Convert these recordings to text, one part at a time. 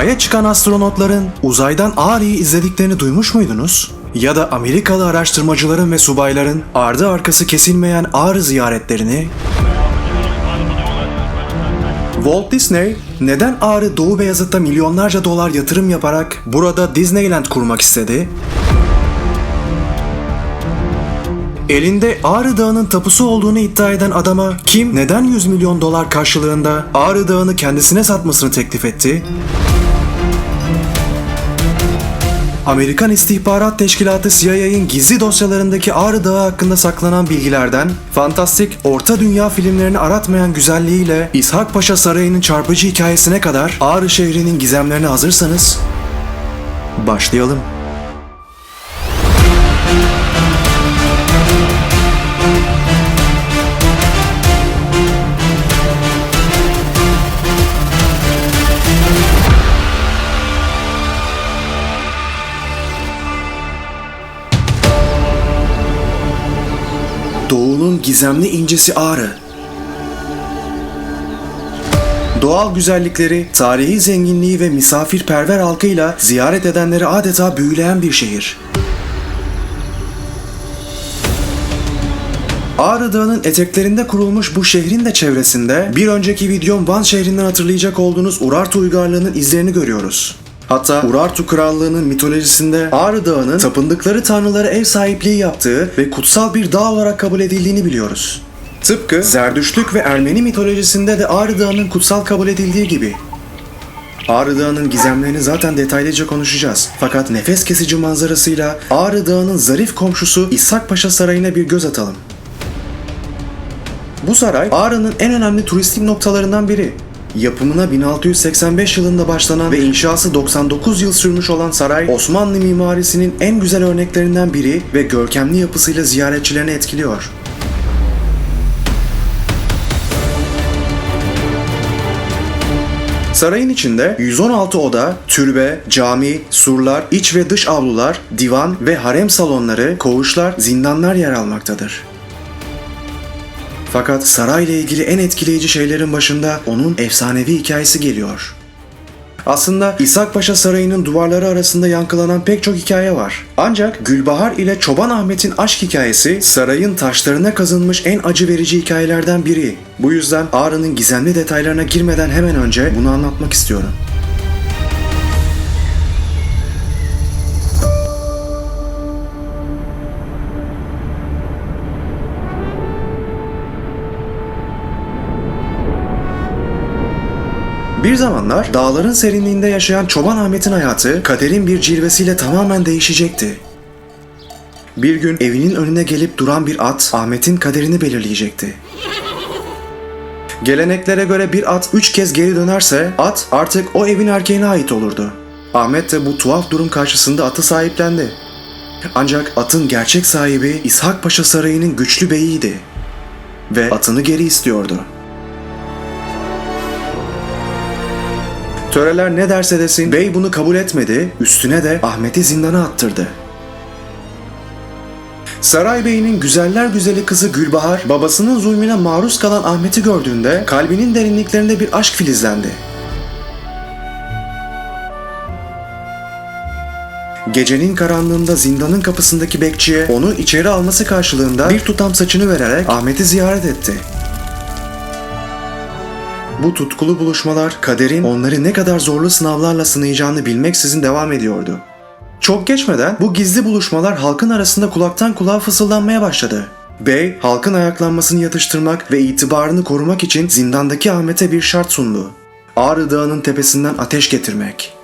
Ay'a çıkan astronotların uzaydan Ağrı'yı izlediklerini duymuş muydunuz? Ya da Amerikalı araştırmacıların ve subayların ardı arkası kesilmeyen Ağrı ziyaretlerini? Walt Disney neden Ağrı Doğu Beyazıt'ta milyonlarca dolar yatırım yaparak burada Disneyland kurmak istedi? Elinde Ağrı Dağı'nın tapusu olduğunu iddia eden adama kim neden 100 milyon dolar karşılığında Ağrı Dağı'nı kendisine satmasını teklif etti? Amerikan İstihbarat Teşkilatı CIA'in gizli dosyalarındaki Ağrı Dağı hakkında saklanan bilgilerden, fantastik, orta dünya filmlerini aratmayan güzelliğiyle İshak Paşa Sarayı'nın çarpıcı hikayesine kadar Ağrı şehrinin gizemlerine hazırsanız, başlayalım. Doğu'nun gizemli incisi Ağrı. Doğal güzellikleri, tarihi zenginliği ve misafirperver halkıyla ziyaret edenleri adeta büyüleyen bir şehir. Ağrı Dağı'nın eteklerinde kurulmuş bu şehrin de çevresinde bir önceki videom Van şehrinden hatırlayacak olduğunuz Urartu uygarlığının izlerini görüyoruz. Hatta Urartu Krallığı'nın mitolojisinde Ağrı Dağı'nın tapındıkları tanrılara ev sahipliği yaptığı ve kutsal bir dağ olarak kabul edildiğini biliyoruz. Tıpkı Zerdüştlük ve Ermeni mitolojisinde de Ağrı Dağı'nın kutsal kabul edildiği gibi. Ağrı Dağı'nın gizemlerini zaten detaylıca konuşacağız. Fakat nefes kesici manzarasıyla Ağrı Dağı'nın zarif komşusu İshak Paşa Sarayı'na bir göz atalım. Bu saray Ağrı'nın en önemli turistik noktalarından biri. Yapımına 1685 yılında başlanan ve inşası 99 yıl sürmüş olan saray, Osmanlı mimarisinin en güzel örneklerinden biri ve görkemli yapısıyla ziyaretçilerini etkiliyor. Sarayın içinde 116 oda, türbe, cami, surlar, iç ve dış avlular, divan ve harem salonları, koğuşlar, zindanlar yer almaktadır. Fakat sarayla ilgili en etkileyici şeylerin başında onun efsanevi hikayesi geliyor. Aslında İshak Paşa Sarayı'nın duvarları arasında yankılanan pek çok hikaye var. Ancak Gülbahar ile Çoban Ahmet'in aşk hikayesi sarayın taşlarına kazınmış en acı verici hikayelerden biri. Bu yüzden Ağrı'nın gizemli detaylarına girmeden hemen önce bunu anlatmak istiyorum. Bir zamanlar dağların serinliğinde yaşayan Çoban Ahmet'in hayatı kaderin bir cilvesiyle tamamen değişecekti. Bir gün evinin önüne gelip duran bir at Ahmet'in kaderini belirleyecekti. Geleneklere göre bir at üç kez geri dönerse at artık o evin erkeğine ait olurdu. Ahmet de bu tuhaf durum karşısında atı sahiplendi. Ancak atın gerçek sahibi İshak Paşa Sarayı'nın güçlü beyiydi ve atını geri istiyordu. Töreler ne derse desin bey bunu kabul etmedi, üstüne de Ahmet'i zindana attırdı. Saray Bey'in güzeller güzeli kızı Gülbahar, babasının zulmüne maruz kalan Ahmet'i gördüğünde kalbinin derinliklerinde bir aşk filizlendi. Gecenin karanlığında zindanın kapısındaki bekçiye onu içeri alması karşılığında bir tutam saçını vererek Ahmet'i ziyaret etti. Bu tutkulu buluşmalar kaderin onları ne kadar zorlu sınavlarla sınayacağını bilmeksizin devam ediyordu. Çok geçmeden bu gizli buluşmalar halkın arasında kulaktan kulağa fısıldanmaya başladı. Bey, halkın ayaklanmasını yatıştırmak ve itibarını korumak için zindandaki Ahmet'e bir şart sundu. Ağrı Dağı'nın tepesinden ateş getirmek.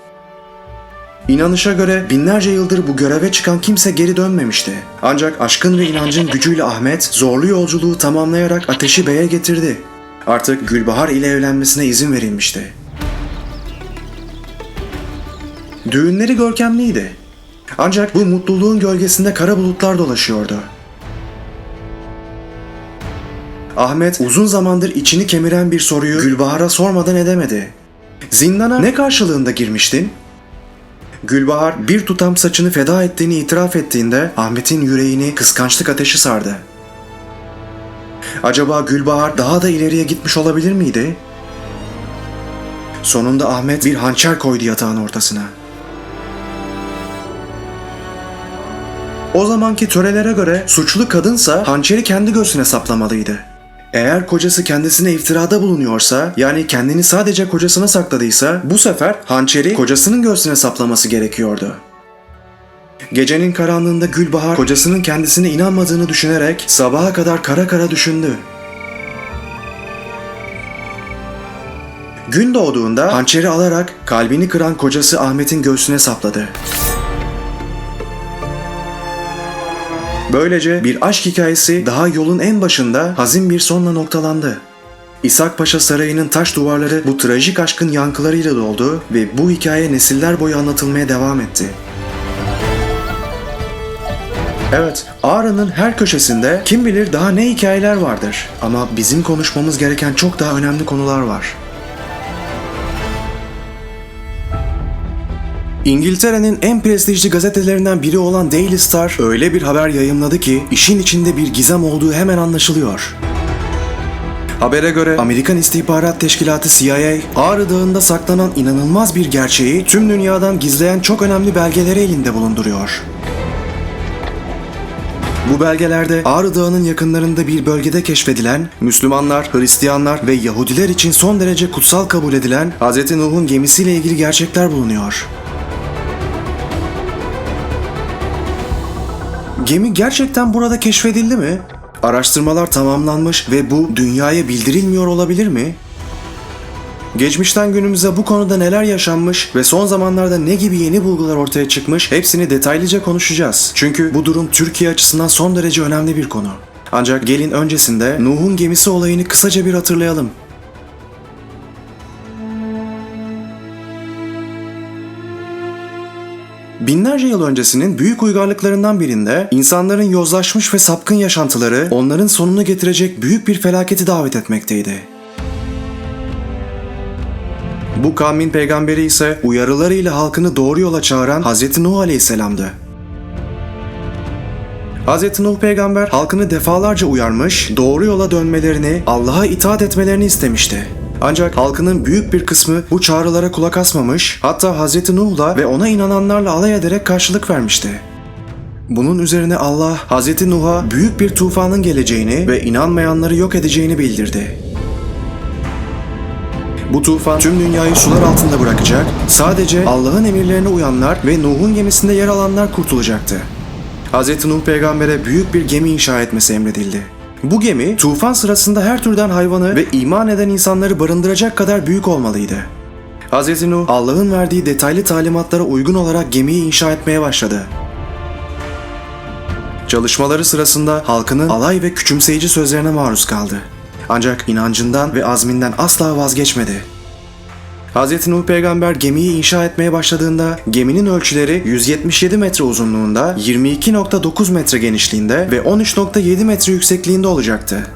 İnanışa göre binlerce yıldır bu göreve çıkan kimse geri dönmemişti. Ancak aşkın ve inancın gücüyle Ahmet zorlu yolculuğu tamamlayarak ateşi beye getirdi. Artık Gülbahar ile evlenmesine izin verilmişti. Düğünleri görkemliydi. Ancak bu mutluluğun gölgesinde kara bulutlar dolaşıyordu. Ahmet uzun zamandır içini kemiren bir soruyu Gülbahar'a sormadan edemedi. Zindana ne karşılığında girmiştin? Gülbahar bir tutam saçını feda ettiğini itiraf ettiğinde Ahmet'in yüreğini kıskançlık ateşi sardı. Acaba Gülbahar daha da ileriye gitmiş olabilir miydi? Sonunda Ahmet bir hançer koydu yatağın ortasına. O zamanki törelere göre suçlu kadınsa hançeri kendi göğsüne saplamalıydı. Eğer kocası kendisine iftirada bulunuyorsa, yani kendini sadece kocasına sakladıysa, bu sefer hançeri kocasının göğsüne saplaması gerekiyordu. Gecenin karanlığında Gülbahar kocasının kendisine inanmadığını düşünerek sabaha kadar kara kara düşündü. Gün doğduğunda hançeri alarak kalbini kıran kocası Ahmet'in göğsüne sapladı. Böylece bir aşk hikayesi daha yolun en başında hazin bir sonla noktalandı. İshak Paşa Sarayı'nın taş duvarları bu trajik aşkın yankılarıyla doldu ve bu hikaye nesiller boyu anlatılmaya devam etti. Evet, Ağrı'nın her köşesinde kim bilir daha ne hikayeler vardır. Ama bizim konuşmamız gereken çok daha önemli konular var. İngiltere'nin en prestijli gazetelerinden biri olan Daily Star öyle bir haber yayımladı ki işin içinde bir gizem olduğu hemen anlaşılıyor. Habere göre Amerikan İstihbarat Teşkilatı CIA, Ağrı Dağı'nda saklanan inanılmaz bir gerçeği tüm dünyadan gizleyen çok önemli belgeleri elinde bulunduruyor. Bu belgelerde Ağrı Dağı'nın yakınlarında bir bölgede keşfedilen, Müslümanlar, Hristiyanlar ve Yahudiler için son derece kutsal kabul edilen Hz. Nuh'un gemisiyle ilgili gerçekler bulunuyor. Gemi gerçekten burada keşfedildi mi? Araştırmalar tamamlanmış ve bu dünyaya bildirilmiyor olabilir mi? Geçmişten günümüze bu konuda neler yaşanmış ve son zamanlarda ne gibi yeni bulgular ortaya çıkmış hepsini detaylıca konuşacağız. Çünkü bu durum Türkiye açısından son derece önemli bir konu. Ancak gelin öncesinde Nuh'un gemisi olayını kısaca bir hatırlayalım. Binlerce yıl öncesinin büyük uygarlıklarından birinde insanların yozlaşmış ve sapkın yaşantıları onların sonunu getirecek büyük bir felaketi davet etmekteydi. Bu kavmin peygamberi ise uyarılarıyla halkını doğru yola çağıran Hz. Nuh Aleyhisselam'dı. Hz. Nuh peygamber halkını defalarca uyarmış, doğru yola dönmelerini, Allah'a itaat etmelerini istemişti. Ancak halkının büyük bir kısmı bu çağrılara kulak asmamış, hatta Hz. Nuh'la ve ona inananlarla alay ederek karşılık vermişti. Bunun üzerine Allah Hz. Nuh'a büyük bir tufanın geleceğini ve inanmayanları yok edeceğini bildirdi. Bu tufan tüm dünyayı sular altında bırakacak, sadece Allah'ın emirlerine uyanlar ve Nuh'un gemisinde yer alanlar kurtulacaktı. Hz. Nuh peygambere büyük bir gemi inşa etmesi emredildi. Bu gemi tufan sırasında her türden hayvanı ve iman eden insanları barındıracak kadar büyük olmalıydı. Hz. Nuh Allah'ın verdiği detaylı talimatlara uygun olarak gemiyi inşa etmeye başladı. Çalışmaları sırasında halkının alay ve küçümseyici sözlerine maruz kaldı. Ancak inancından ve azminden asla vazgeçmedi. Hz. Nuh peygamber gemiyi inşa etmeye başladığında geminin ölçüleri 177 metre uzunluğunda, 22.9 metre genişliğinde ve 13.7 metre yüksekliğinde olacaktı.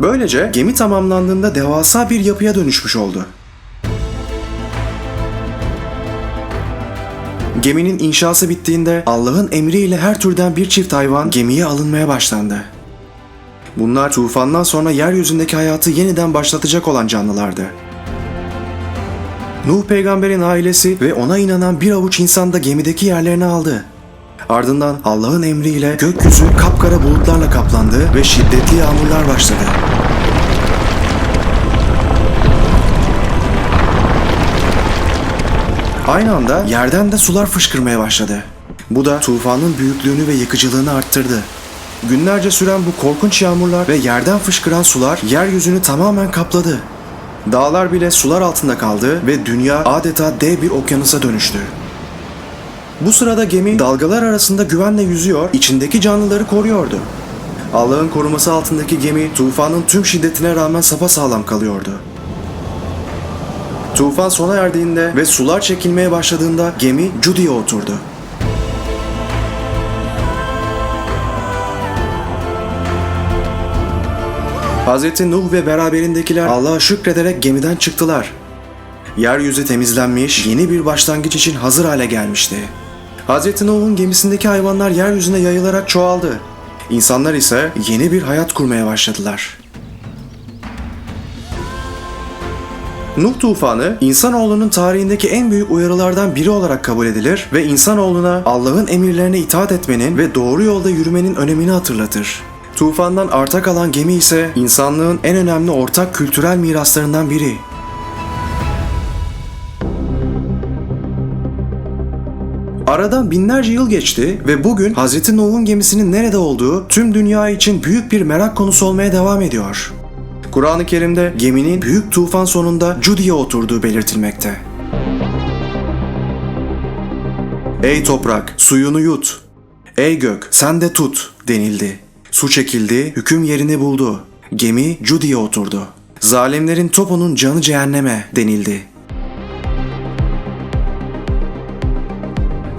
Böylece gemi tamamlandığında devasa bir yapıya dönüşmüş oldu. Geminin inşası bittiğinde Allah'ın emriyle her türden bir çift hayvan gemiye alınmaya başlandı. Bunlar tufandan sonra yeryüzündeki hayatı yeniden başlatacak olan canlılardı. Nuh peygamberin ailesi ve ona inanan bir avuç insan da gemideki yerlerini aldı. Ardından Allah'ın emriyle gökyüzü kapkara bulutlarla kaplandı ve şiddetli yağmurlar başladı. Aynı anda yerden de sular fışkırmaya başladı. Bu da tufanın büyüklüğünü ve yıkıcılığını arttırdı. Günlerce süren bu korkunç yağmurlar ve yerden fışkıran sular yeryüzünü tamamen kapladı. Dağlar bile sular altında kaldı ve dünya adeta dev bir okyanusa dönüştü. Bu sırada gemi dalgalar arasında güvenle yüzüyor, içindeki canlıları koruyordu. Allah'ın koruması altındaki gemi tufanın tüm şiddetine rağmen sapasağlam kalıyordu. Tufan sona erdiğinde ve sular çekilmeye başladığında gemi Judy'ye oturdu. Hz. Nuh ve beraberindekiler Allah'a şükrederek gemiden çıktılar. Yeryüzü temizlenmiş, yeni bir başlangıç için hazır hale gelmişti. Hz. Nuh'un gemisindeki hayvanlar yeryüzüne yayılarak çoğaldı. İnsanlar ise yeni bir hayat kurmaya başladılar. Nuh tufanı insanoğlunun tarihindeki en büyük uyarılardan biri olarak kabul edilir ve insanoğluna Allah'ın emirlerine itaat etmenin ve doğru yolda yürümenin önemini hatırlatır. Tufandan arta kalan gemi ise insanlığın en önemli ortak kültürel miraslarından biri. Aradan binlerce yıl geçti ve bugün Hz. Nuh'un gemisinin nerede olduğu tüm dünya için büyük bir merak konusu olmaya devam ediyor. Kur'an-ı Kerim'de geminin büyük tufan sonunda Cudi'ye oturduğu belirtilmekte. Ey toprak, suyunu yut. Ey gök, sen de tut denildi. Su çekildi, hüküm yerini buldu. Gemi Cudi'ye oturdu. Zalimlerin topunun canı cehenneme denildi.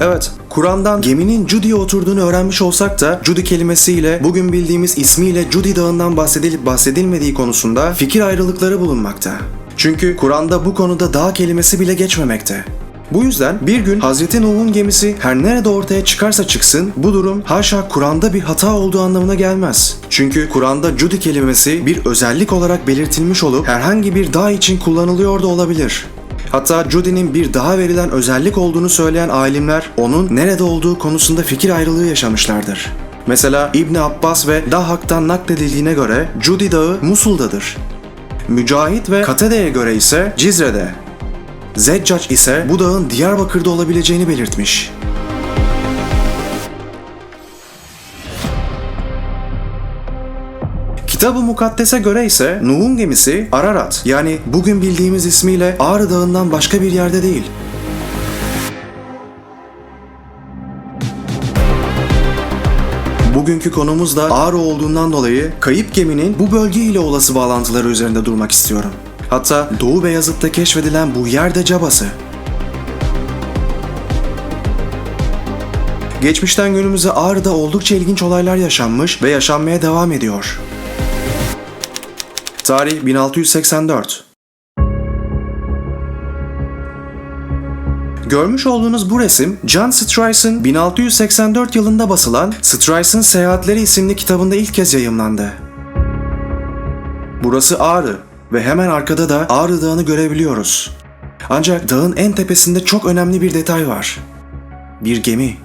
Evet, Kur'an'dan geminin Cudi'ye oturduğunu öğrenmiş olsak da Cudi kelimesiyle bugün bildiğimiz ismiyle Cudi Dağı'ndan bahsedilip bahsedilmediği konusunda fikir ayrılıkları bulunmakta. Çünkü Kur'an'da bu konuda dağ kelimesi bile geçmemekte. Bu yüzden bir gün Hz. Nuh'un gemisi her nerede ortaya çıkarsa çıksın bu durum haşa Kur'an'da bir hata olduğu anlamına gelmez. Çünkü Kur'an'da Cudi kelimesi bir özellik olarak belirtilmiş olup herhangi bir dağ için kullanılıyor da olabilir. Hatta Judy'nin bir daha verilen özellik olduğunu söyleyen alimler onun nerede olduğu konusunda fikir ayrılığı yaşamışlardır. Mesela İbni Abbas ve Dahak'tan nakledildiğine göre Cudi Dağı Musul'dadır. Mücahit ve Katede'ye göre ise Cizre'de. Zeccac ise bu dağın Diyarbakır'da olabileceğini belirtmiş. Kitab-ı Mukaddes'e göre ise Nuh'un gemisi Ararat yani bugün bildiğimiz ismiyle Ağrı Dağı'ndan başka bir yerde değil. Bugünkü konumuz da Ağrı olduğundan dolayı kayıp geminin bu bölge ile olası bağlantıları üzerinde durmak istiyorum. Hatta Doğu Beyazıt'ta keşfedilen bu yer de cabası. Geçmişten günümüze Ağrı'da oldukça ilginç olaylar yaşanmış ve yaşanmaya devam ediyor. Tarih 1684. Görmüş olduğunuz bu resim John Streisand 1684 yılında basılan Streisand Seyahatleri isimli kitabında ilk kez yayımlandı. Burası Ağrı ve hemen arkada da Ağrı Dağı'nı görebiliyoruz. Ancak dağın en tepesinde çok önemli bir detay var. Bir gemi.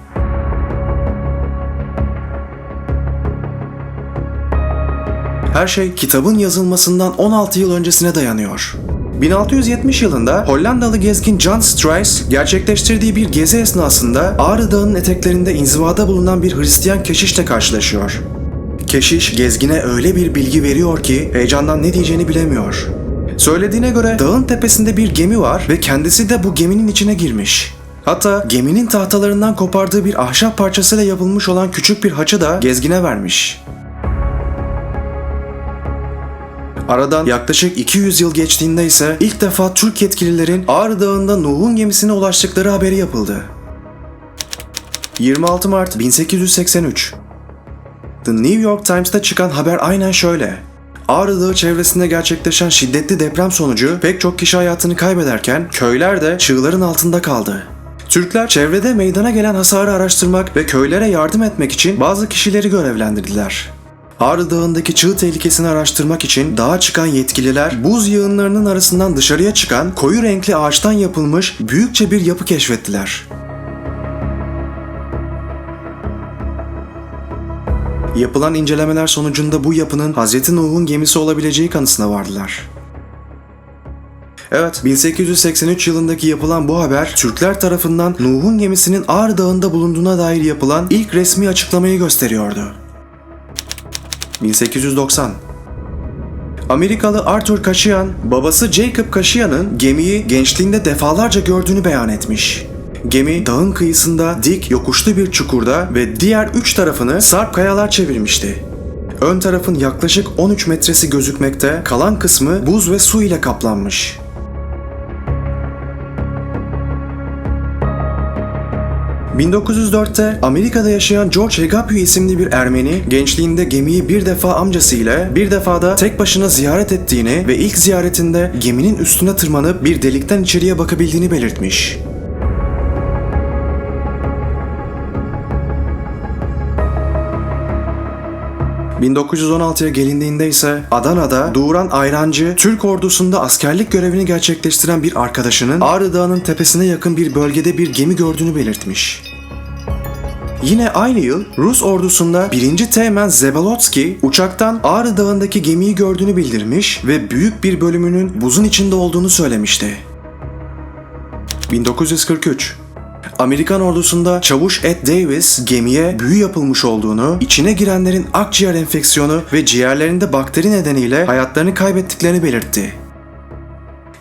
Her şey kitabın yazılmasından 16 yıl öncesine dayanıyor. 1670 yılında Hollandalı gezgin John Struys gerçekleştirdiği bir gezi esnasında Ağrı Dağı'nın eteklerinde inzivada bulunan bir Hristiyan keşişle karşılaşıyor. Keşiş gezgine öyle bir bilgi veriyor ki heyecandan ne diyeceğini bilemiyor. Söylediğine göre dağın tepesinde bir gemi var ve kendisi de bu geminin içine girmiş. Hatta geminin tahtalarından kopardığı bir ahşap parçasıyla yapılmış olan küçük bir haçı da gezgine vermiş. Aradan yaklaşık 200 yıl geçtiğinde ise ilk defa Türk yetkililerin Ağrı Dağı'nda Nuh'un gemisine ulaştıkları haberi yapıldı. 26 Mart 1883 The New York Times'ta çıkan haber aynen şöyle. Ağrı Dağı çevresinde gerçekleşen şiddetli deprem sonucu pek çok kişi hayatını kaybederken köyler de çığların altında kaldı. Türkler çevrede meydana gelen hasarı araştırmak ve köylere yardım etmek için bazı kişileri görevlendirdiler. Ağrı Dağı'ndaki çığ tehlikesini araştırmak için dağa çıkan yetkililer buz yığınlarının arasından dışarıya çıkan koyu renkli ağaçtan yapılmış büyükçe bir yapı keşfettiler. Yapılan incelemeler sonucunda bu yapının Hz. Nuh'un gemisi olabileceği kanısına vardılar. Evet, 1883 yılındaki yapılan bu haber Türkler tarafından Nuh'un gemisinin Ağrı Dağı'nda bulunduğuna dair yapılan ilk resmi açıklamayı gösteriyordu. 1890 Amerikalı Arthur Kashian, babası Jacob Kashian'ın gemiyi gençliğinde defalarca gördüğünü beyan etmiş. Gemi dağın kıyısında dik yokuşlu bir çukurda ve diğer üç tarafını sarp kayalar çevirmişti. Ön tarafın yaklaşık 13 metresi gözükmekte, kalan kısmı buz ve su ile kaplanmış. ...1904'te Amerika'da yaşayan George Hegapiu isimli bir Ermeni... ...gençliğinde gemiyi bir defa amcasıyla... ...bir defa da tek başına ziyaret ettiğini... ...ve ilk ziyaretinde geminin üstüne tırmanıp... ...bir delikten içeriye bakabildiğini belirtmiş. 1916'ya gelindiğinde ise Adana'da Doğuran Ayrancı, Türk ordusunda askerlik görevini gerçekleştiren bir arkadaşının Ağrı Dağı'nın tepesine yakın bir bölgede bir gemi gördüğünü belirtmiş. Yine aynı yıl Rus ordusunda 1. Teğmen Zebalotski uçaktan Ağrı Dağı'ndaki gemiyi gördüğünü bildirmiş ve büyük bir bölümünün buzun içinde olduğunu söylemişti. 1943 Amerikan ordusunda Çavuş Ed Davis gemiye büyü yapılmış olduğunu, içine girenlerin akciğer enfeksiyonu ve ciğerlerinde bakteri nedeniyle hayatlarını kaybettiklerini belirtti.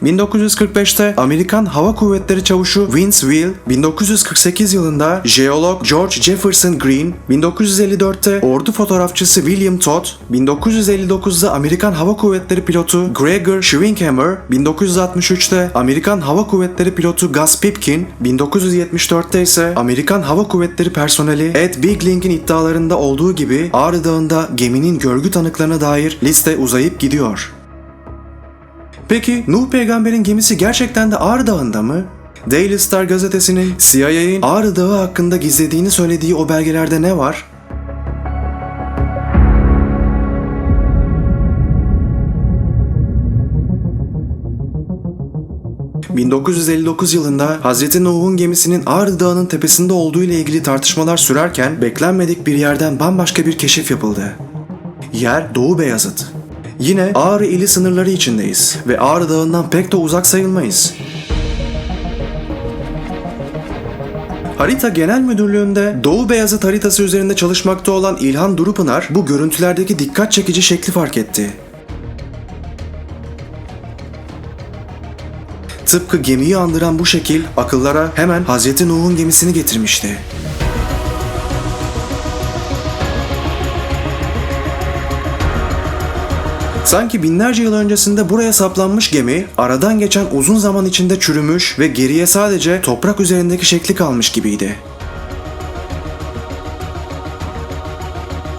1945'te Amerikan Hava Kuvvetleri Çavuşu Vince Will, 1948 yılında jeolog George Jefferson Green, 1954'te ordu fotoğrafçısı William Todd, 1959'da Amerikan Hava Kuvvetleri pilotu Gregor Schwinkhammer, 1963'te Amerikan Hava Kuvvetleri pilotu Gus Pipkin, 1974'te ise Amerikan Hava Kuvvetleri personeli Ed Bigling'in iddialarında olduğu gibi Ağrı Dağı'nda geminin görgü tanıklarına dair liste uzayıp gidiyor. Peki Nuh peygamberin gemisi gerçekten de Ağrı Dağı'nda mı? Daily Star gazetesinin CIA'in Ağrı Dağı hakkında gizlediğini söylediği o belgelerde ne var? ...1959 yılında Hz. Nuh'un gemisinin Ağrı Dağı'nın tepesinde olduğu ile ilgili tartışmalar sürerken... ...beklenmedik bir yerden bambaşka bir keşif yapıldı. Yer Doğu Beyazıt. Yine Ağrı ili sınırları içindeyiz ve Ağrı Dağı'ndan pek de uzak sayılmayız. Harita Genel Müdürlüğü'nde Doğu Beyazıt haritası üzerinde çalışmakta olan İlhan Durupınar bu görüntülerdeki dikkat çekici şekli fark etti. Tıpkı gemiyi andıran bu şekil akıllara hemen Hazreti Nuh'un gemisini getirmişti. Sanki binlerce yıl öncesinde buraya saplanmış gemi aradan geçen uzun zaman içinde çürümüş ve geriye sadece toprak üzerindeki şekli kalmış gibiydi.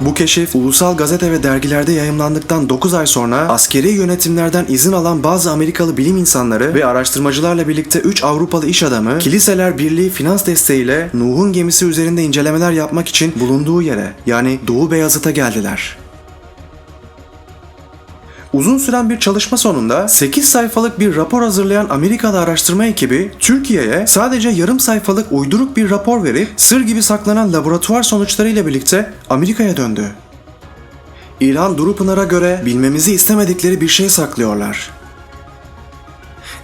Bu keşif ulusal gazete ve dergilerde yayımlandıktan 9 ay sonra askeri yönetimlerden izin alan bazı Amerikalı bilim insanları ve araştırmacılarla birlikte 3 Avrupalı iş adamı Kiliseler Birliği finans desteğiyle Nuh'un gemisi üzerinde incelemeler yapmak için bulunduğu yere yani Doğu Beyazıt'a geldiler. Uzun süren bir çalışma sonunda 8 sayfalık bir rapor hazırlayan Amerikalı araştırma ekibi Türkiye'ye sadece yarım sayfalık uyduruk bir rapor verip sır gibi saklanan laboratuvar sonuçlarıyla birlikte Amerika'ya döndü. İlhan Durupınar'a göre bilmemizi istemedikleri bir şey saklıyorlar.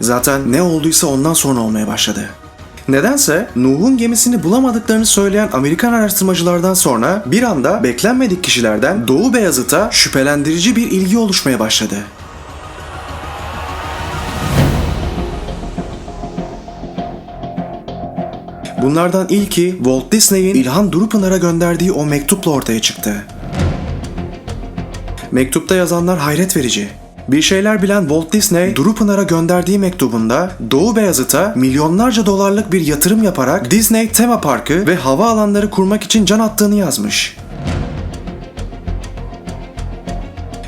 Zaten ne olduysa ondan sonra olmaya başladı. Nedense Nuh'un gemisini bulamadıklarını söyleyen Amerikan araştırmacılardan sonra bir anda beklenmedik kişilerden Doğu Beyazıt'a şüphelendirici bir ilgi oluşmaya başladı. Bunlardan ilki Walt Disney'in İlhan Durupınar'a gönderdiği o mektupla ortaya çıktı. Mektupta yazanlar hayret verici. Bir şeyler bilen Walt Disney, Durupınar'a gönderdiği mektubunda Doğu Beyazıt'a milyonlarca dolarlık bir yatırım yaparak Disney tema parkı ve hava alanları kurmak için can attığını yazmış.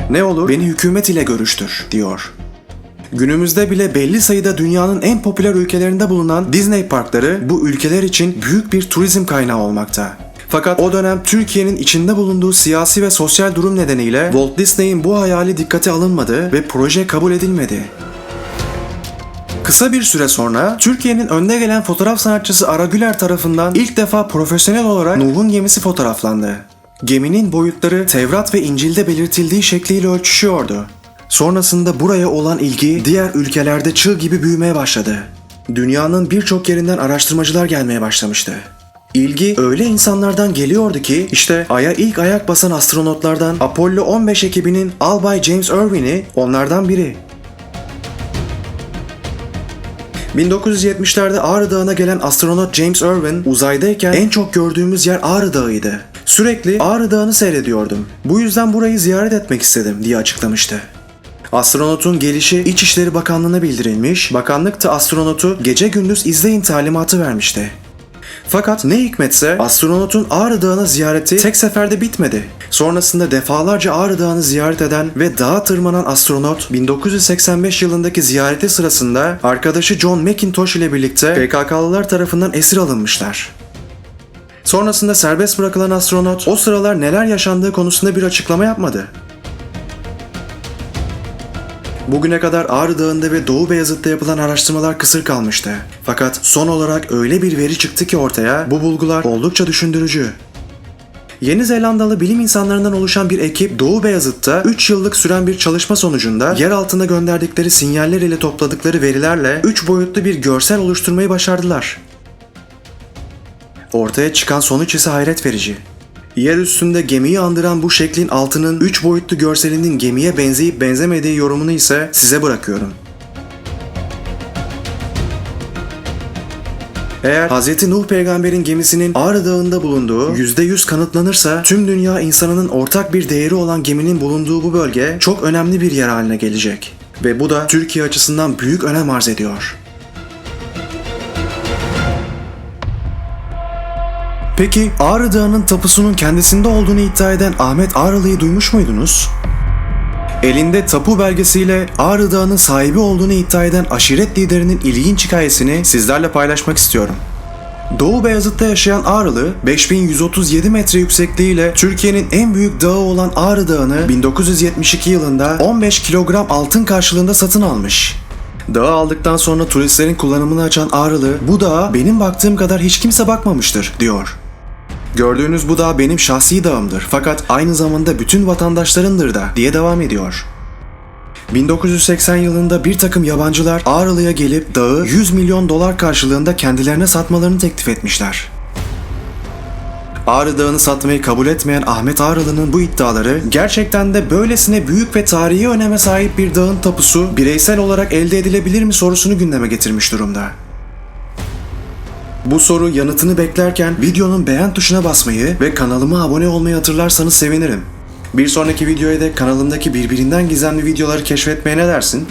Ne olur beni hükümet ile görüştür, diyor. Günümüzde bile belli sayıda dünyanın en popüler ülkelerinde bulunan Disney parkları bu ülkeler için büyük bir turizm kaynağı olmakta. Fakat o dönem Türkiye'nin içinde bulunduğu siyasi ve sosyal durum nedeniyle Walt Disney'in bu hayali dikkate alınmadı ve proje kabul edilmedi. Kısa bir süre sonra Türkiye'nin önde gelen fotoğraf sanatçısı Ara Güler tarafından ilk defa profesyonel olarak Nuh'un gemisi fotoğraflandı. Geminin boyutları Tevrat ve İncil'de belirtildiği şekliyle ölçüşüyordu. Sonrasında buraya olan ilgi diğer ülkelerde çığ gibi büyümeye başladı. Dünyanın birçok yerinden araştırmacılar gelmeye başlamıştı. İlgi öyle insanlardan geliyordu ki işte Ay'a ilk ayak basan astronotlardan Apollo 15 ekibinin Albay James Irwin'i onlardan biri. 1970'lerde Ağrı Dağı'na gelen astronot James Irwin uzaydayken en çok gördüğümüz yer Ağrı Dağı'ydı. Sürekli Ağrı Dağı'nı seyrediyordum. Bu yüzden burayı ziyaret etmek istedim diye açıklamıştı. Astronotun gelişi İçişleri Bakanlığı'na bildirilmiş, bakanlık da astronotu gece gündüz izleyin talimatı vermişti. Fakat ne hikmetse astronotun Ağrı Dağı'na ziyareti tek seferde bitmedi. Sonrasında defalarca Ağrı Dağı'nı ziyaret eden ve dağa tırmanan astronot 1985 yılındaki ziyareti sırasında arkadaşı John McIntosh ile birlikte PKK'lılar tarafından esir alınmışlar. Sonrasında serbest bırakılan astronot o sıralar neler yaşandığı konusunda bir açıklama yapmadı. Bugüne kadar Ağrı Dağı'nda ve Doğu Beyazıt'ta yapılan araştırmalar kısır kalmıştı. Fakat son olarak öyle bir veri çıktı ki ortaya bu bulgular oldukça düşündürücü. Yeni Zelandalı bilim insanlarından oluşan bir ekip Doğu Beyazıt'ta 3 yıllık süren bir çalışma sonucunda yer altına gönderdikleri sinyaller ile topladıkları verilerle 3 boyutlu bir görsel oluşturmayı başardılar. Ortaya çıkan sonuç ise hayret verici. Yer üstünde gemiyi andıran bu şeklin altının 3 boyutlu görselinin gemiye benzeyip benzemediği yorumunu ise size bırakıyorum. Eğer Hz. Nuh peygamberin gemisinin Ağrı Dağı'nda bulunduğu %100 kanıtlanırsa tüm dünya insanının ortak bir değeri olan geminin bulunduğu bu bölge çok önemli bir yer haline gelecek. Ve bu da Türkiye açısından büyük önem arz ediyor. Peki Ağrı Dağı'nın tapusunun kendisinde olduğunu iddia eden Ahmet Ağrılı'yı duymuş muydunuz? Elinde tapu belgesiyle Ağrı Dağı'nın sahibi olduğunu iddia eden aşiret liderinin ilginç hikayesini sizlerle paylaşmak istiyorum. Doğu Beyazıt'ta yaşayan Ağrılı, 5137 metre yüksekliğiyle Türkiye'nin en büyük dağı olan Ağrı Dağı'nı 1972 yılında 15 kilogram altın karşılığında satın almış. Dağı aldıktan sonra turistlerin kullanımını açan Ağrılı, bu dağa benim baktığım kadar hiç kimse bakmamıştır, diyor. Gördüğünüz bu dağ benim şahsi dağımdır fakat aynı zamanda bütün vatandaşlarındır da diye devam ediyor. 1980 yılında bir takım yabancılar Ağrılı'ya gelip dağı 100 milyon dolar karşılığında kendilerine satmalarını teklif etmişler. Ağrı Dağı'nı satmayı kabul etmeyen Ahmet Ağrılı'nın bu iddiaları gerçekten de böylesine büyük ve tarihi öneme sahip bir dağın tapusu bireysel olarak elde edilebilir mi sorusunu gündeme getirmiş durumda. Bu soru yanıtını beklerken videonun beğen tuşuna basmayı ve kanalıma abone olmayı hatırlarsanız sevinirim. Bir sonraki videoya da kanalımdaki birbirinden gizemli videoları keşfetmeye ne dersin?